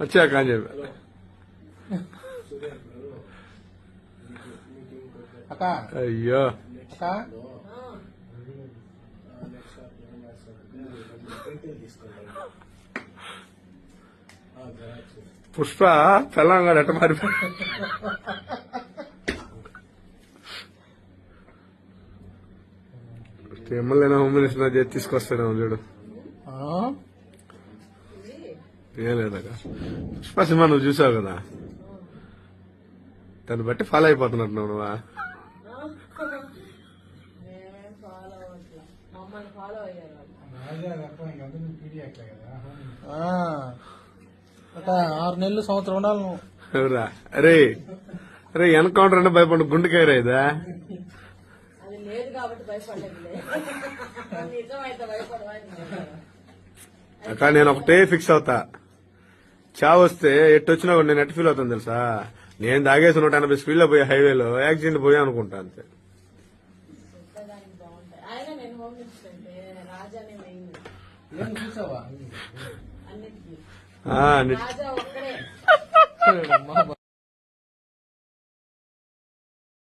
వచ్చాక అని చెప్పి. అయ్యో. పుష్ప తెలంగాణ ఎట్ట మారిపో? ఎమ్మెల్యే హోమ్ మినిస్టర్ చేసి తీసుకొస్తాడేమో చూడు? ఏం లేదక్క పుష్ప సినిమా నువ్వు చూసావు కదా? దాన్ని బట్టి ఫాలో అయిపోతున్నట్టు నువ్వా ఆరు నెలలు సంవత్సరం ఉండాలి నువ్వు. ఎవరా? అరే అరే ఎన్కౌంటర్ అంటే భయపడు గుండెకాయరా ఇదా? లేదు కాబట్టి అక్క నేను ఒకటే ఫిక్స్ అవుతా. చావు వస్తే ఎట్టు వచ్చినా కూడా నేను ఎట్ ఫీల్ అవుతాను తెలుసా? నేను దాగేసి నూట ఎనభై స్పీడ్లో పోయే హైవేలో యాక్సిడెంట్ పోయా అనుకుంటా అంతే. అన్నిటికీ.